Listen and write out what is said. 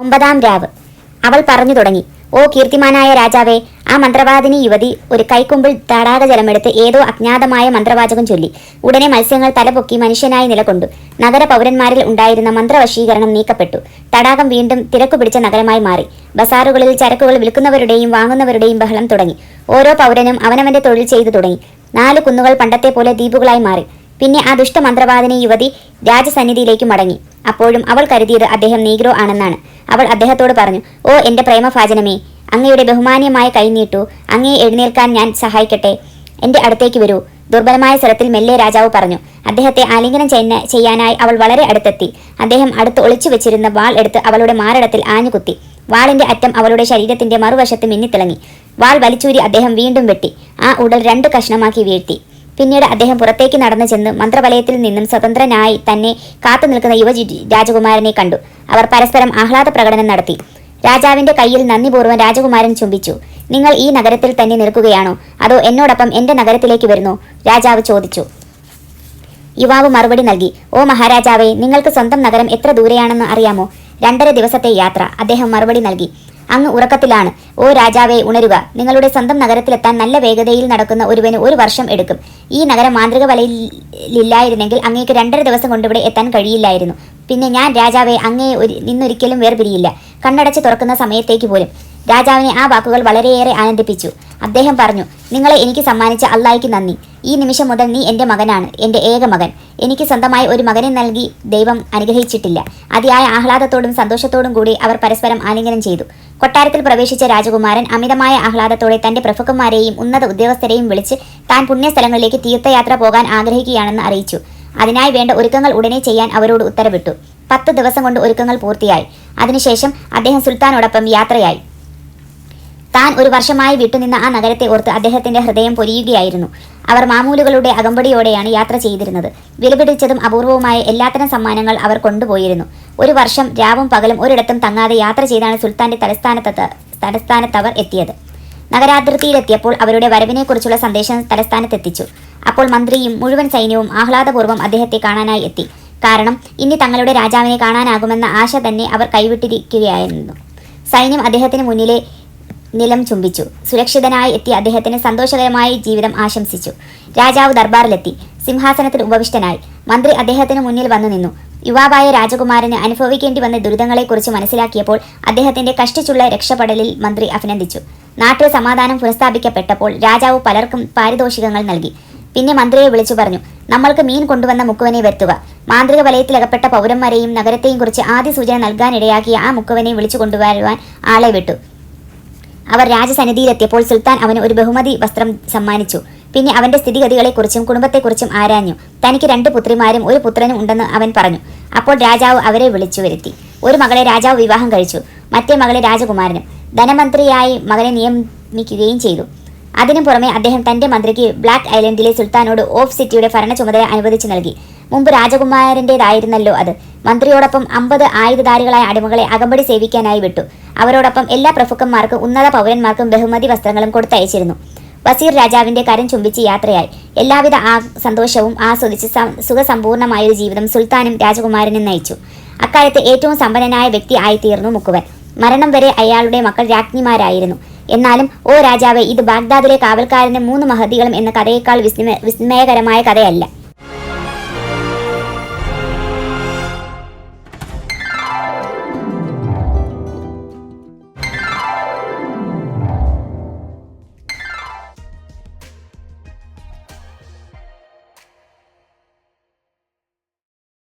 ഒമ്പതാം രാവ്. അവൾ പറഞ്ഞു തുടങ്ങി ഓ കീർത്തിമാനായ രാജാവേ ആ മന്ത്രവാദിനി യുവതി ഒരു കൈക്കുമ്പിൾ തടാക ജലമെടുത്ത് ഏതോ അജ്ഞാതമായ മന്ത്രവാചകം ചൊല്ലി. ഉടനെ മത്സ്യങ്ങൾ തലപൊക്കി മനുഷ്യനായി നിലകൊണ്ടു. നഗര പൗരന്മാരിൽ ഉണ്ടായിരുന്ന മന്ത്രവശീകരണം നീക്കപ്പെട്ടു. തടാകം വീണ്ടും തിരക്കു പിടിച്ച നഗരമായി മാറി. ബസാറുകളിൽ ചരക്കുകൾ വിൽക്കുന്നവരുടെയും വാങ്ങുന്നവരുടെയും ബഹളം തുടങ്ങി. ഓരോ പൗരനും അവനവന്റെ തൊഴിൽ ചെയ്തു തുടങ്ങി. നാല് കുന്നുകൾ പണ്ടത്തെ പോലെ ദ്വീപുകളായി മാറി. പിന്നെ ആ ദുഷ്ടമന്ത്രവാദിനി യുവതി രാജസന്നിധിയിലേക്ക് മടങ്ങി. അപ്പോഴും അവൾ കരുതിയത് അദ്ദേഹം നീഗ്രോ ആണെന്നാണ്. അവൾ അദ്ദേഹത്തോട് പറഞ്ഞു ഓ എന്റെ പ്രേമഭാചനമേ അങ്ങയുടെ ബഹുമാന്യമായ കൈനീട്ടു അങ്ങയെ എഴുന്നേൽക്കാൻ ഞാൻ സഹായിക്കട്ടെ. എന്റെ അടുത്തേക്ക് വരൂ. ദുർബലമായ സ്വരത്തിൽ മെല്ലെ രാജാവ് പറഞ്ഞു അദ്ദേഹത്തെ ആലിംഗനം ചെയ്യുന്ന ചെയ്യാനായി അവൾ വളരെ അടുത്തെത്തി. അദ്ദേഹം അടുത്ത് ഒളിച്ചു വെച്ചിരുന്ന വാൾ എടുത്ത് അവളുടെ മാറിടത്തിൽ ആഞ്ഞുകുത്തി. വാളിന്റെ അറ്റം അവളുടെ ശരീരത്തിന്റെ മറുവശത്ത് മിന്നിത്തിളങ്ങി. വാൾ വലിച്ചൂരി അദ്ദേഹം വീണ്ടും വെട്ടി. ആ ഉടൽ രണ്ട് കഷ്ണമാക്കി വീഴ്ത്തി. പിന്നീട് അദ്ദേഹം പുറത്തേക്ക് നടന്നു ചെന്ന് മന്ത്രവലയത്തിൽ നിന്നും സ്വതന്ത്രനായി തന്നെ കാത്തു നിൽക്കുന്ന യുവ രാജകുമാരനെ കണ്ടു. അവർ പരസ്പരം ആഹ്ലാദ പ്രകടനം നടത്തി. രാജാവിന്റെ കയ്യിൽ നന്ദിപൂർവം രാജകുമാരൻ ചുംബിച്ചു. നിങ്ങൾ ഈ നഗരത്തിൽ തന്നെ നിൽക്കുകയാണോ? അതോ എന്നോടൊപ്പം എന്റെ നഗരത്തിലേക്ക് വരുന്നു? രാജാവ് ചോദിച്ചു. യുവാവ് മറുപടി നൽകി. ഓ മഹാരാജാവേ നിങ്ങൾക്ക് സ്വന്തം നഗരം എത്ര ദൂരെയാണെന്ന് അറിയാമോ? രണ്ടര ദിവസത്തെ യാത്ര. അദ്ദേഹം മറുപടി നൽകി. അങ്ങ് ഉറക്കത്തിലാണ്. ഓ രാജാവേ ഉണരുക. നിങ്ങളുടെ സ്വന്തം നഗരത്തിലെത്താൻ നല്ല വേഗതയിൽ നടക്കുന്ന ഒരുവന് ഒരു വർഷം എടുക്കും. ഈ നഗരം മാന്ത്രിക വലയിലില്ലായിരുന്നെങ്കിൽ അങ്ങേക്ക് രണ്ടര ദിവസം കൊണ്ടിവിടെ എത്താൻ കഴിയില്ലായിരുന്നു. പിന്നെ ഞാൻ രാജാവെ അങ്ങേ ഒരു നിന്നൊരിക്കലും വേർപിരിയില്ല. കണ്ണടച്ച് തുറക്കുന്ന സമയത്തേക്ക് പോലും. രാജാവിനെ ആ വാക്കുകൾ വളരെയേറെ ആനന്ദിപ്പിച്ചു. അദ്ദേഹം പറഞ്ഞു നിങ്ങളെ എനിക്ക് സമ്മാനിച്ച അള്ളായിക്ക് നന്ദി. ഈ നിമിഷം മുതൽ നീ എന്റെ മകനാണ് എന്റെ ഏക മകൻ. എനിക്ക് സ്വന്തമായി ഒരു മകനെ നൽകി ദൈവം അനുഗ്രഹിച്ചിട്ടില്ല. അതിയായ ആഹ്ലാദത്തോടും സന്തോഷത്തോടും കൂടി അവർ പരസ്പരം ആലിംഗനം ചെയ്തു. കൊട്ടാരത്തിൽ പ്രവേശിച്ച രാജകുമാരൻ അമിതമായ ആഹ്ലാദത്തോടെ തന്റെ പ്രഭുക്കന്മാരെയും ഉന്നത ഉദ്യോഗസ്ഥരെയും വിളിച്ച് താൻ പുണ്യസ്ഥലങ്ങളിലേക്ക് തീർത്ഥയാത്ര പോകാൻ ആഗ്രഹിക്കുകയാണെന്ന് അറിയിച്ചു. അതിനായി വേണ്ട ഒരുക്കങ്ങൾ ഉടനെ ചെയ്യാൻ അവരോട് ഉത്തരവിട്ടു. പത്ത് ദിവസം കൊണ്ട് ഒരുക്കങ്ങൾ പൂർത്തിയായി. അതിനുശേഷം അദ്ദേഹം സുൽത്താനോടൊപ്പം യാത്രയായി. താൻ ഒരു വർഷമായി വിട്ടുനിന്ന ആ നഗരത്തെ ഓർത്ത് അദ്ദേഹത്തിന്റെ ഹൃദയം പൊരിയുകയായിരുന്നു. അവർ മാമൂലുകളുടെ അകമ്പടിയോടെയാണ് യാത്ര ചെയ്തിരുന്നത്. വിലപിടിച്ചതും അപൂർവവുമായ എല്ലാത്തരം സമ്മാനങ്ങൾ അവർ കൊണ്ടുപോയിരുന്നു. ഒരു വർഷം രാവും പകലും ഒരിടത്തും തങ്ങാതെ യാത്ര ചെയ്താണ് സുൽത്താന്റെ തലസ്ഥാനത്ത് തലസ്ഥാനത്തവർ എത്തിയത്. നഗരാതിർത്തിയിലെത്തിയപ്പോൾ അവരുടെ വരവിനെക്കുറിച്ചുള്ള സന്ദേശം തലസ്ഥാനത്തെത്തിച്ചു. അപ്പോൾ മന്ത്രിയും മുഴുവൻ സൈന്യവും ആഹ്ലാദപൂർവം അദ്ദേഹത്തെ കാണാനായി എത്തി. കാരണം ഇനി തങ്ങളുടെ രാജാവിനെ കാണാനാകുമെന്ന ആശ തന്നെ അവർ കൈവിട്ടിരിക്കുകയായിരുന്നു. സൈന്യം അദ്ദേഹത്തിന് മുന്നിലെ നിലം ചുംബിച്ചു. സുരക്ഷിതനായി എത്തിയ അദ്ദേഹത്തിന് സന്തോഷകരമായ ജീവിതം ആശംസിച്ചു. രാജാവ് ദർബാറിലെത്തി. സിംഹാസനത്തിൽ ഉപവിഷ്ടനായി. മന്ത്രി അദ്ദേഹത്തിന് മുന്നിൽ വന്നു നിന്നു. യുവാവായ രാജകുമാരന് അനുഭവിക്കേണ്ടി വന്ന ദുരിതങ്ങളെക്കുറിച്ച് മനസ്സിലാക്കിയപ്പോൾ അദ്ദേഹത്തിന്റെ കഷ്ടിച്ചുള്ള രക്ഷപ്പെടലിൽ മന്ത്രി അഭിനന്ദിച്ചു. നാട്ടിൽ സമാധാനം പുനഃസ്ഥാപിക്കപ്പെട്ടപ്പോൾ രാജാവ് പലർക്കും പാരിതോഷികങ്ങൾ നൽകി. പിന്നെ മന്ത്രിയെ വിളിച്ചു പറഞ്ഞു നമ്മൾക്ക് മീൻ കൊണ്ടുവന്ന മുക്കുവനെ വരുത്തുക. മാന്ത്രിക വലയത്തിലകപ്പെട്ട പൗരന്മാരെയും നഗരത്തെയും കുറിച്ച് ആദ്യ സൂചന നൽകാനിടയാക്കിയ ആ മുക്കുവനെ വിളിച്ചു കൊണ്ടുവരുവാൻ ആളെ വിട്ടു. അവർ രാജസന്നിധിയിലെത്തിയപ്പോൾ സുൽത്താൻ അവന് ഒരു ബഹുമതി വസ്ത്രം സമ്മാനിച്ചു. പിന്നെ അവന്റെ സ്ഥിതിഗതികളെക്കുറിച്ചും കുടുംബത്തെക്കുറിച്ചും ആരാഞ്ഞു. തനിക്ക് രണ്ട് പുത്രിമാരും ഒരു പുത്രനും ഉണ്ടെന്ന് അവൻ പറഞ്ഞു. അപ്പോൾ രാജാവ് അവരെ വിളിച്ചു വരുത്തി. ഒരു മകളെ രാജാവ് വിവാഹം കഴിച്ചു. മറ്റേ മകളെ രാജകുമാരനും. ധനമന്ത്രിയായി മകനെ നിയമിക്കുകയും ചെയ്തു. അതിനു പുറമെ അദ്ദേഹം തന്റെ മന്ത്രിക്ക് ബ്ലാക്ക് ഐലൻഡിലെ സുൽത്താനോട് ഓഫ് സിറ്റിയുടെ ഭരണ ചുമതല അനുവദിച്ചു നൽകി. മുമ്പ് രാജകുമാരന്റേതായിരുന്നല്ലോ അത്. മന്ത്രിയോടൊപ്പം അമ്പത് ആയുധധാരികളായ അടിമകളെ അകമ്പടി സേവിക്കാനായി വിട്ടു. അവരോടൊപ്പം എല്ലാ പ്രഭുക്കന്മാർക്കും ഉന്നത പൗരന്മാർക്കും ബഹുമതി വസ്ത്രങ്ങളും കൊടുത്തയച്ചിരുന്നു. വസീർ രാജാവിന്റെ കരം ചുംബിച്ച് യാത്രയായി. എല്ലാവിധ ആ സന്തോഷവും ആസ്വദിച്ച് സുഖസമ്പൂർണമായ ഒരു ജീവിതം സുൽത്താനും രാജകുമാരനും നയിച്ചു. അക്കാലത്ത് ഏറ്റവും സമ്പന്നനായ വ്യക്തി ആയിത്തീർന്നു മുക്കുവൻ. മരണം വരെ അയാളുടെ മക്കൾ രാജ്ഞിമാരായിരുന്നു. എന്നാലും ഓ രാജാവേ ഇത് ബാഗ്ദാദിലെ കാവൽക്കാരന്റെ മൂന്ന് മഹതികളും എന്ന കഥയേക്കാൾ വിസ്മയ വിസ്മയകരമായ കഥയല്ല.